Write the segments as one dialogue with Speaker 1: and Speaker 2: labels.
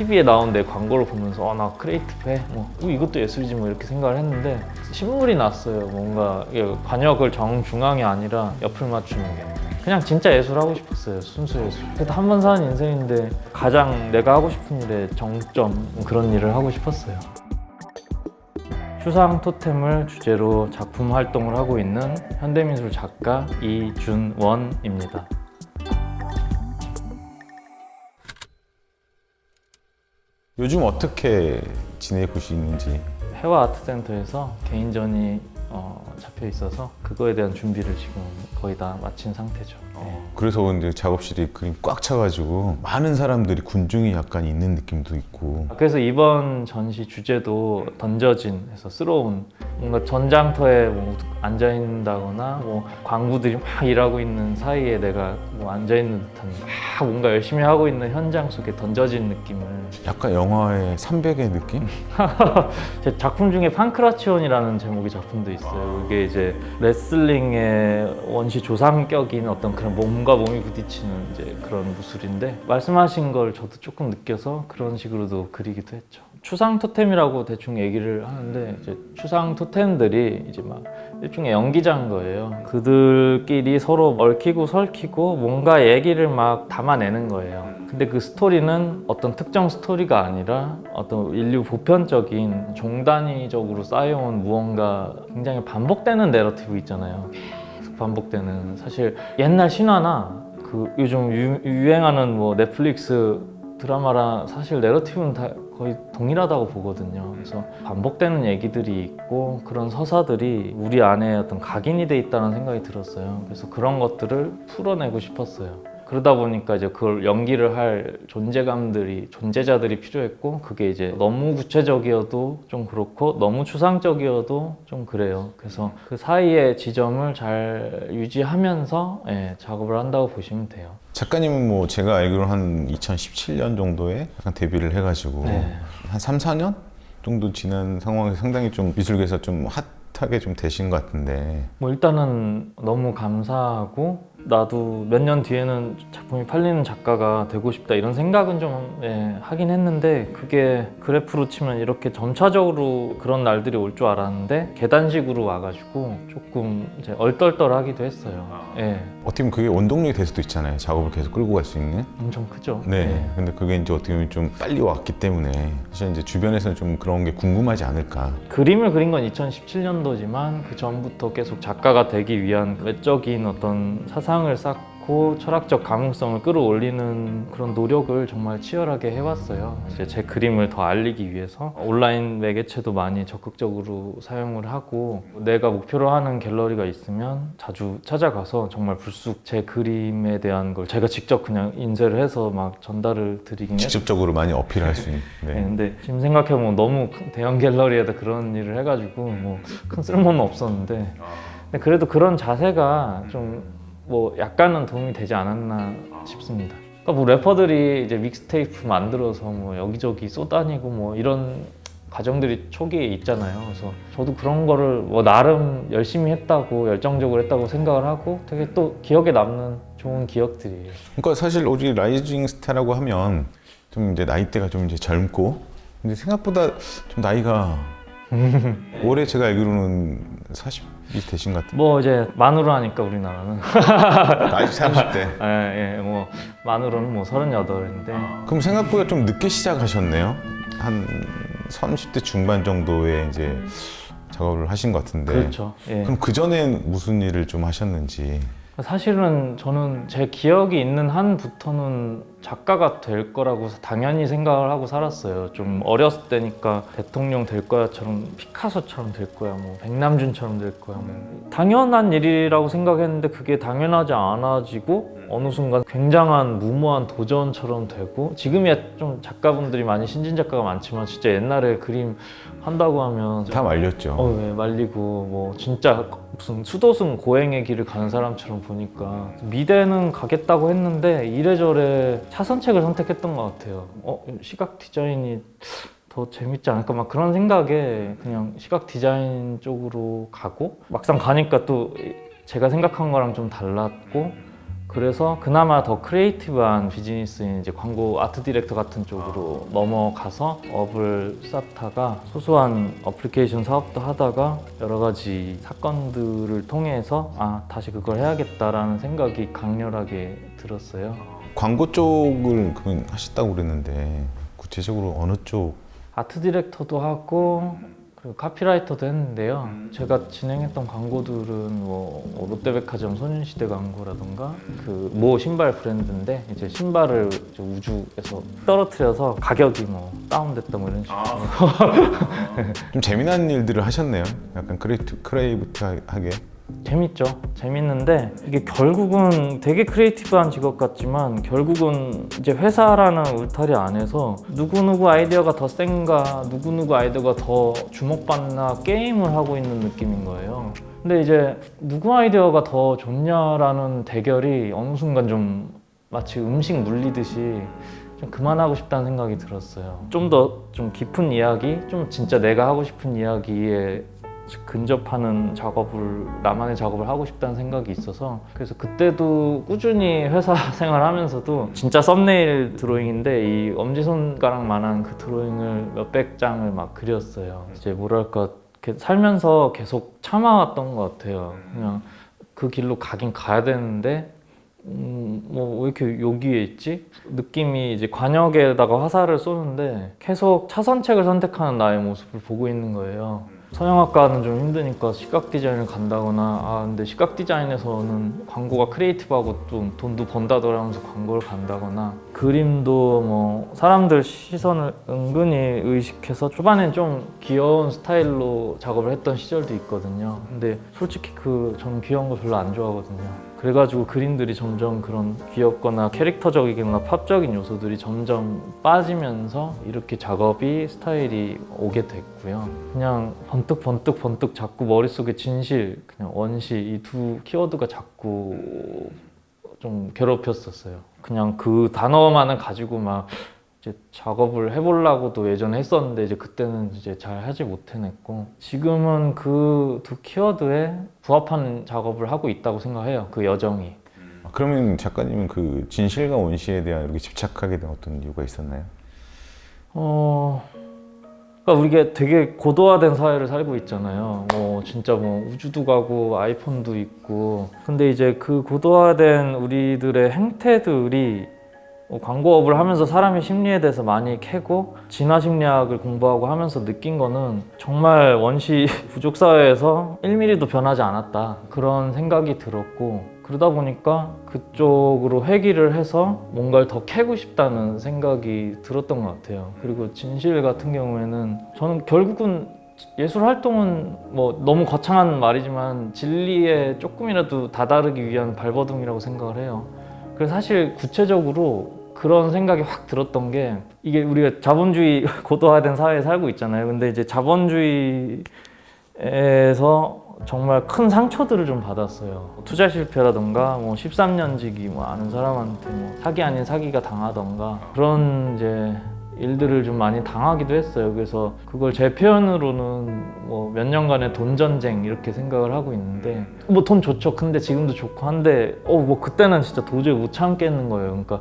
Speaker 1: TV에 내 광고를 보면서 아, 나 크리에이티브 해. 뭐 어, 이것도 예술이지 뭐 이렇게 생각을 했는데 신물이 났어요. 뭔가 관역을 정중앙이 아니라 옆을 맞추는 게. 그냥 진짜 예술 하고 싶었어요. 순수 예술. 그래도 한 번 사는 인생인데 가장 내가 하고 싶은 일의 정점 그런 일을 하고 싶었어요. 추상 토템을 주제로 작품 활동을 하고 있는 현대미술 작가 이준원입니다.
Speaker 2: 요즘 어떻게 지내고 있는지?
Speaker 1: 해와 아트센터에서 개인전이 어, 잡혀 있어서 그거에 대한 준비를 지금 거의 다 마친 상태죠. 네.
Speaker 2: 그래서 이제 작업실이 그림 꽉 차가지고 많은 사람들이 군중이 약간 있는 느낌도 있고
Speaker 1: 그래서 이번 전시 주제도 던져진 해서 쓰러운 뭔가 전장터에 뭐 앉아 있는다거나 뭐 광부들이 막 일하고 있는 사이에 내가 뭐 앉아 있는 듯한 막 뭔가 열심히 하고 있는 현장 속에 던져진 느낌을
Speaker 2: 약간 영화의 300의 느낌?
Speaker 1: 제 작품 중에 판크라치온이라는 제목의 작품도 있어요. 이게 이제 레슬링의 원시 조상격인 어떤 그런 몸과 몸이 부딪히는 이제 그런 무술인데 말씀하신 걸 저도 조금 느껴서 그런 식으로도 그리기도 했죠. 추상 토템이라고 대충 얘기를 하는데 이제 추상 토템들이 이제 막 일종의 연기자인 거예요. 그들끼리 서로 얽히고 설키고 뭔가 얘기를 막 담아내는 거예요. 근데 그 스토리는 어떤 특정 스토리가 아니라 어떤 인류 보편적인 종단위적으로 쌓여온 무언가 굉장히 반복되는 내러티브 있잖아요. 계속 반복되는 사실 옛날 신화나 그 요즘 유, 유행하는 뭐 넷플릭스 드라마랑 사실 내러티브는 다 거의 동일하다고 보거든요. 그래서 반복되는 얘기들이 있고 그런 서사들이 우리 안에 어떤 각인이 돼 있다는 생각이 들었어요. 그래서 그런 것들을 풀어내고 싶었어요. 그러다 보니까 이제 그걸 연기를 할 존재감들이 존재자들이 필요했고 그게 이제 너무 구체적이어도 좀 그렇고 너무 추상적이어도 좀 그래요. 그래서 그 사이의 지점을 잘 유지하면서 예, 작업을 한다고 보시면 돼요.
Speaker 2: 작가님은 뭐 제가 알기로 한 2017년 정도에 약간 데뷔를 해가지고
Speaker 1: 네.
Speaker 2: 한 3, 4년 정도 지난 상황에서 상당히 좀 미술계에서 좀 핫하게 좀 되신 것 같은데
Speaker 1: 뭐 일단은 너무 감사하고 나도 몇 년 뒤에는 작품이 팔리는 작가가 되고 싶다 이런 생각은 좀 예, 하긴 했는데 그게 그래프로 치면 이렇게 점차적으로 그런 날들이 올 줄 알았는데 계단식으로 와가지고 조금 이제 얼떨떨하기도 했어요. 예,
Speaker 2: 어떻게 보면 그게 원동력이 될 수도 있잖아요 작업을 계속 끌고 갈 수 있는
Speaker 1: 엄청 크죠.
Speaker 2: 네.
Speaker 1: 예.
Speaker 2: 근데 그게 이제 어떻게 보면 좀 빨리 왔기 때문에 사실 이제 주변에서는 좀 그런 게 궁금하지 않을까.
Speaker 1: 그림을 그린 건 2017년도지만 그 전부터 계속 작가가 되기 위한 외적인 어떤 사상 을 쌓고 철학적 가능성을 끌어올리는 그런 노력을 정말 치열하게 해왔어요. 이제 제 그림을 더 알리기 위해서 온라인 매개체도 많이 적극적으로 사용을 하고 내가 목표로 하는 갤러리가 있으면 자주 찾아가서 정말 불쑥 제 그림에 대한 걸 제가 직접 그냥 인쇄를 해서 막 전달을 드리긴 했어요.
Speaker 2: 직접적으로 많이 어필할 수 있는.
Speaker 1: 네,
Speaker 2: 네.
Speaker 1: 근데 지금 생각해보면 너무 큰 대형 갤러리에다 그런 일을 해가지고 뭐 큰 쓸모는 없었는데 근데 그래도 그런 자세가 좀 뭐 약간은 도움이 되지 않았나 싶습니다. 그러니까 뭐 래퍼들이 이제 믹스테이프 만들어서 뭐 여기저기 쏘다니고 뭐 이런 과정들이 초기에 있잖아요. 그래서 저도 그런 거를 뭐 나름 열심히 했다고 열정적으로 했다고 생각을 하고 되게 또 기억에 남는 좋은 기억들이에요.
Speaker 2: 그러니까 사실 오직 라이징 스타라고 하면 좀 이제 나이대가 좀 이제 젊고 근데 생각보다 좀 나이가 올해 제가 알기로는 40 이것 같아요.
Speaker 1: 뭐 이제 만으로 하니까 우리나라는
Speaker 2: 나이 30대.
Speaker 1: 예, 예, 뭐 만으로는 뭐 38인데
Speaker 2: 그럼 생각보다 좀 늦게 시작하셨네요. 한 30대 중반 정도에 이제 작업을 하신 것 같은데.
Speaker 1: 그렇죠. 예.
Speaker 2: 그럼 그 전엔 무슨 일을 좀 하셨는지.
Speaker 1: 사실은 저는 제 기억이 있는 한부터는 작가가 될 거라고 당연히 생각을 하고 살았어요. 좀 어렸을 때니까 대통령 될 거야처럼 피카소처럼 될 거야, 뭐 백남준처럼 될 거야, 뭐 당연한 일이라고 생각했는데 그게 당연하지 않아지고 어느 순간 굉장한 무모한 도전처럼 되고 지금이야 좀 작가분들이 많이 신진 작가가 많지만 진짜 옛날에 그림 한다고 하면
Speaker 2: 다 말렸죠.
Speaker 1: 어, 네, 말리고 뭐 진짜 무슨 수도승 고행의 길을 가는 사람처럼 보니까 미대는 가겠다고 했는데 이래저래 차선책을 선택했던 것 같아요. 어, 시각 디자인이 더 재밌지 않을까 막 그런 생각에 그냥 시각 디자인 쪽으로 가고 막상 가니까 또 제가 생각한 거랑 좀 달랐고 그래서 그나마 더 크리에이티브한 비즈니스인 이제 광고 아트 디렉터 같은 쪽으로 넘어가서 업을 쌓다가 소소한 어플리케이션 사업도 하다가 여러 가지 사건들을 통해서 아 다시 그걸 해야겠다라는 생각이 강렬하게 들었어요.
Speaker 2: 광고 쪽을 그러면 하셨다고 그랬는데 구체적으로 어느 쪽?
Speaker 1: 아트 디렉터도 하고 그리고 카피라이터도 했는데요. 제가 진행했던 광고들은 뭐, 뭐 롯데백화점 소년시대 광고라던가 그 모 신발 브랜드인데 이제 신발을 이제 우주에서 떨어뜨려서 가격이 뭐 다운됐다 뭐 이런 식으로
Speaker 2: 좀 재미난 일들을 하셨네요. 약간 크리에이트, 크레이브트하게.
Speaker 1: 재밌죠. 재밌는데 이게 결국은 되게 크리에이티브한 직업 같지만 결국은 이제 회사라는 울타리 안에서 누구누구 아이디어가 더 센가 누구누구 아이디어가 더 주목받나 게임을 하고 있는 느낌인 거예요. 근데 이제 누구 아이디어가 더 좋냐라는 대결이 어느 순간 좀 마치 음식 물리듯이 좀 그만하고 싶다는 생각이 들었어요. 좀 더좀 깊은 이야기, 좀 진짜 내가 하고 싶은 이야기에 근접하는 작업을 나만의 작업을 하고 싶다는 생각이 있어서 그래서 그때도 꾸준히 회사 생활하면서도 진짜 썸네일 드로잉인데 이 엄지손가락만한 그 드로잉을 몇백 장을 막 그렸어요. 이제 뭐랄까 살면서 계속 참아왔던 것 같아요. 그냥 그 길로 가긴 가야 되는데 음, 뭐 왜 이렇게 여기에 있지? 느낌이 이제 관역에다가 화살을 쏘는데 계속 차선책을 선택하는 나의 모습을 보고 있는 거예요. 서영학과는 좀 힘드니까 시각 디자인을 간다거나 아 근데 시각 디자인에서는 광고가 크리에이티브하고 좀 돈도 번다더라면서 광고를 간다거나 그림도 뭐 사람들 시선을 은근히 의식해서 초반엔 좀 귀여운 스타일로 작업을 했던 시절도 있거든요. 근데 솔직히 그 저는 귀여운 거 별로 안 좋아하거든요. 그래가지고 그림들이 점점 그런 귀엽거나 캐릭터적이거나 팝적인 요소들이 점점 빠지면서 이렇게 작업이 스타일이 오게 됐고요. 그냥 번뜩 번뜩 번뜩 자꾸 머릿속에 진실, 그냥 원시 이 두 키워드가 자꾸 좀 괴롭혔었어요. 그냥 그 단어만을 가지고 막 이제 작업을 해보려고도 예전에 했었는데 이제 그때는 이제 잘 하지 못해냈고 지금은 그 두 키워드에 부합하는 작업을 하고 있다고 생각해요. 그 여정이.
Speaker 2: 아, 그러면 작가님은 그 진실과 원시에 대한 이렇게 집착하게 된 어떤 이유가 있었나요?
Speaker 1: 어, 그러니까 우리가 되게 고도화된 사회를 살고 있잖아요. 뭐 진짜 뭐 우주도 가고 아이폰도 있고. 근데 이제 그 고도화된 우리들의 행태들이 뭐 광고업을 하면서 사람의 심리에 대해서 많이 캐고 진화 심리학을 공부하고 하면서 느낀 거는 정말 원시 부족 사회에서 1mm도 변하지 않았다 그런 생각이 들었고 그러다 보니까 그쪽으로 회귀를 해서 뭔가를 더 캐고 싶다는 생각이 들었던 것 같아요. 그리고 진실 같은 경우에는 저는 결국은 예술 활동은 뭐 너무 거창한 말이지만 진리에 조금이라도 다다르기 위한 발버둥이라고 생각을 해요. 그래서 사실 구체적으로 그런 생각이 확 들었던 게 이게 우리가 자본주의 고도화된 사회에 살고 있잖아요. 근데 이제 자본주의에서 정말 큰 상처들을 좀 받았어요. 투자 실패라던가 뭐 13년지기 뭐 아는 사람한테 뭐 사기 아닌 사기가 당하던가 그런 이제 일들을 좀 많이 당하기도 했어요. 그래서 그걸 제 표현으로는 뭐 몇 년간의 돈 전쟁 이렇게 생각을 하고 있는데 뭐 돈 좋죠. 근데 지금도 좋고 한데 어 뭐 그때는 진짜 도저히 못 참겠는 거예요. 그러니까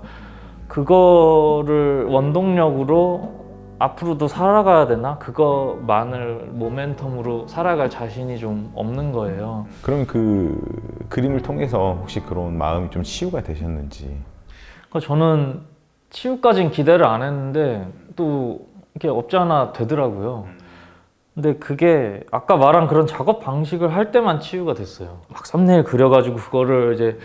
Speaker 1: 그거를 원동력으로 앞으로도 살아가야 되나? 그거만을 모멘텀으로 살아갈 자신이 좀 없는 거예요.
Speaker 2: 그럼 그 그림을 통해서 혹시 그런 마음이 좀 치유가 되셨는지
Speaker 1: 그러니까 저는 치유까진 기대를 안 했는데 또 이렇게 없지 않아 되더라고요. 근데 그게 아까 말한 그런 작업 방식을 할 때만 치유가 됐어요. 막 썸네일 그려가지고 그거를 이제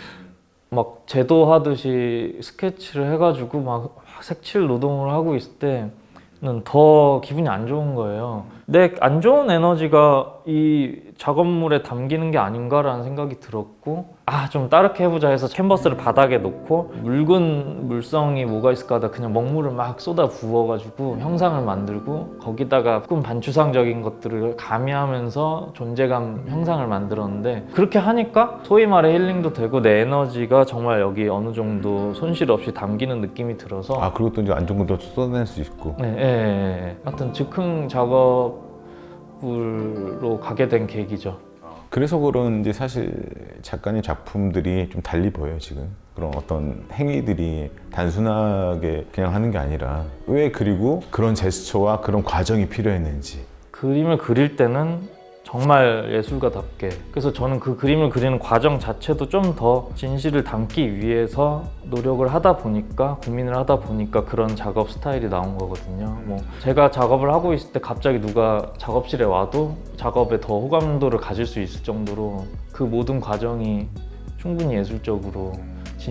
Speaker 1: 막 제도하듯이 스케치를 해가지고 막 색칠 노동을 하고 있을 때는 더 기분이 안 좋은 거예요. 내 안 좋은 에너지가 이 작업물에 담기는 게 아닌가라는 생각이 들었고 아좀 다르게 해보자 해서 캔버스를 바닥에 놓고 묽은 물성이 뭐가 있을까 하다 그냥 먹물을 막 쏟아 부어가지고 형상을 만들고 거기다가 조금 반추상적인 것들을 가미하면서 존재감 형상을 만들었는데 그렇게 하니까 소위 말해 힐링도 되고 내 에너지가 정말 여기 어느 정도 손실 없이 담기는 느낌이 들어서
Speaker 2: 아 그리고 또 이제 안 좋은 것도 쏟아낼 수 있고
Speaker 1: 네, 예, 예, 예. 하여튼 즉흥 작업 으로 가게 된 계기죠.
Speaker 2: 그래서 그런지 사실 작가님 작품들이 좀 달리 보여요 지금. 그런 어떤 행위들이 단순하게 그냥 하는 게 아니라. 왜 그리고 그런 제스처와 그런 과정이 필요했는지.
Speaker 1: 그림을 그릴 때는 정말 예술가답게. 그래서 저는 그 그림을 그리는 과정 자체도 좀 더 진실을 담기 위해서 노력을 하다 보니까 고민을 하다 보니까 그런 작업 스타일이 나온 거거든요. 뭐 제가 작업을 하고 있을 때 갑자기 누가 작업실에 와도 작업에 더 호감도를 가질 수 있을 정도로 그 모든 과정이 충분히 예술적으로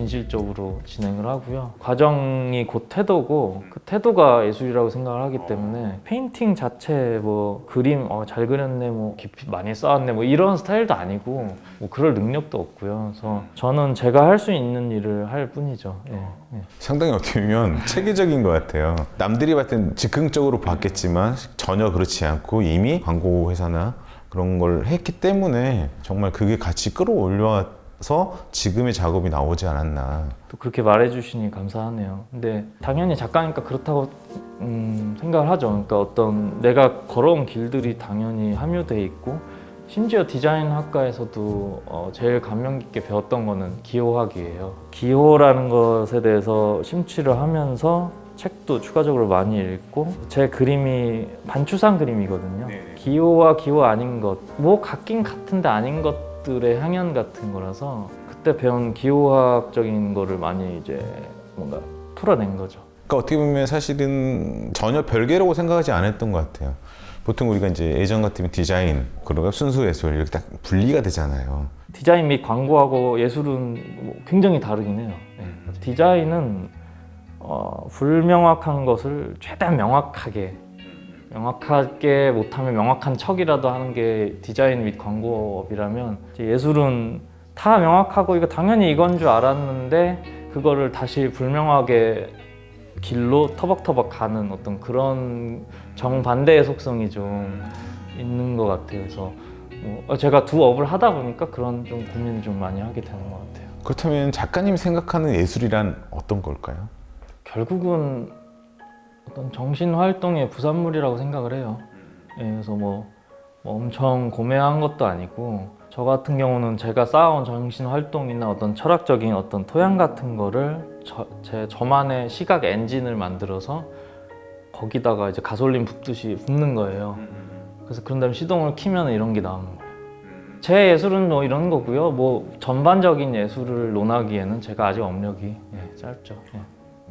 Speaker 1: 진실적으로 진행을 하고요. 과정이 곧 태도고 그 태도가 예술이라고 생각을 하기 때문에 페인팅 자체 뭐 그림 어, 잘 그렸네 뭐 깊이 많이 쌓았네 뭐 이런 스타일도 아니고 뭐 그럴 능력도 없고요. 그래서 저는 제가 할 수 있는 일을 할 뿐이죠. 예, 예.
Speaker 2: 상당히 어떻게 보면 체계적인 것 같아요 남들이 봤을 땐 즉흥적으로 봤겠지만 전혀 그렇지 않고 이미 광고 회사나 그런 걸 했기 때문에 정말 그게 같이 끌어올려 서 지금의 작업이 나오지 않았나
Speaker 1: 또 그렇게 말해주시니 감사하네요. 근데 당연히 작가니까 그렇다고 음, 생각을 하죠. 그러니까 어떤 내가 걸어온 길들이 당연히 함유돼 있고 심지어 디자인 학과에서도 어, 제일 감명 깊게 배웠던 거는 기호학이에요. 기호라는 것에 대해서 심취를 하면서 책도 추가적으로 많이 읽고 제 그림이 반추상 그림이거든요. 기호와 기호 아닌 것, 뭐 같긴 같은데 아닌 것 들의 향연 같은 거라서 그때 배운 기호학적인 거를 많이 이제 뭔가 풀어낸 거죠.
Speaker 2: 그러니까 어떻게 보면 사실은 전혀 별개라고 생각하지 않았던 것 같아요. 보통 우리가 이제 예전 같으면 디자인, 그리고 순수 예술 이렇게 딱 분리가 되잖아요.
Speaker 1: 디자인 및 광고하고 예술은 뭐 굉장히 다르긴 해요. 네. 디자인은 어, 불명확한 것을 최대한 명확하게 명확하게 못하면 명확한 척이라도 하는 게 디자인 및 광고업이라면 예술은 다 명확하고 이거 당연히 이건 줄 알았는데 그거를 다시 불명하게 길로 터벅터벅 가는 어떤 그런 정반대의 속성이 좀 있는 것 같아요. 그래서 뭐 제가 두 업을 하다 보니까 그런 좀 고민을 좀 많이 하게 되는 것 같아요.
Speaker 2: 그렇다면 작가님 생각하는 예술이란 어떤 걸까요?
Speaker 1: 결국은 어떤 정신 활동의 부산물이라고 생각을 해요. 예, 그래서 뭐, 뭐 엄청 고매한 것도 아니고 저 같은 경우는 제가 쌓아온 정신 활동이나 어떤 철학적인 어떤 토양 같은 거를 저, 제 저만의 시각 엔진을 만들어서 거기다가 이제 가솔린 붓듯이 붓는 거예요. 그래서 그런 다음에 시동을 키면 이런 게 나오는 거예요. 제 예술은 뭐 이런 거고요. 뭐 전반적인 예술을 논하기에는 제가 아직 업력이 예, 짧죠. 예.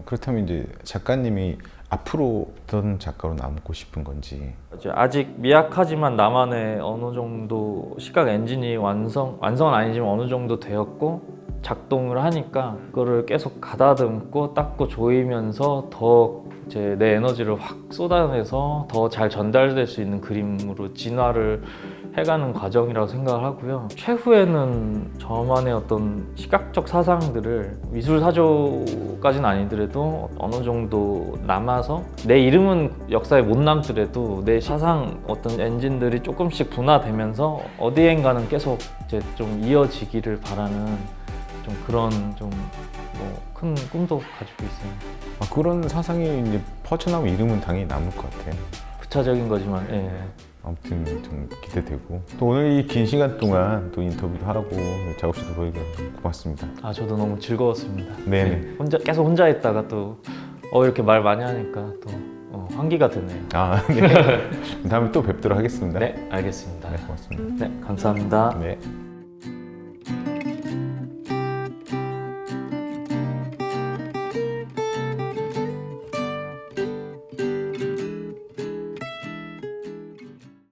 Speaker 2: 그렇다면 이제 작가님이 앞으로 어떤 작가로 남고 싶은 건지.
Speaker 1: 아직 미약하지만 나만의 어느 정도 시각 엔진이 완성 완성은 아니지만 어느 정도 되었고 작동을 하니까 그거를 계속 가다듬고 닦고 조이면서 더 이제 내 에너지를 확 쏟아내서 더 잘 전달될 수 있는 그림으로 진화를 해가는 과정이라고 생각을 하고요. 최후에는 저만의 어떤 시각적 사상들을 미술 사조까지는 아니더라도 어느 정도 남아서 내 이름은 역사에 못 남더라도 내 사상 어떤 엔진들이 조금씩 분화되면서 어디엔가는 계속 이제 좀 이어지기를 바라는 좀 그런 좀뭐큰 꿈도 가지고 있습니다.
Speaker 2: 아, 그런 사상이 이제 퍼져나오면 이름은 당연히 남을 것 같아요.
Speaker 1: 부차적인 거지만 예.
Speaker 2: 아무튼 좀 기대되고 또 오늘 이 긴 시간 동안 또 인터뷰도 하고 작업실도 보이고 고맙습니다.
Speaker 1: 아 저도 너무 즐거웠습니다.
Speaker 2: 네네.
Speaker 1: 혼자 계속 혼자 있다가 또 어, 이렇게 말 많이 하니까 또 어, 환기가 되네요.
Speaker 2: 아 네. 다음에 또 뵙도록 하겠습니다.
Speaker 1: 네, 알겠습니다.
Speaker 2: 네, 고맙습니다.
Speaker 1: 네, 감사합니다.
Speaker 2: 네.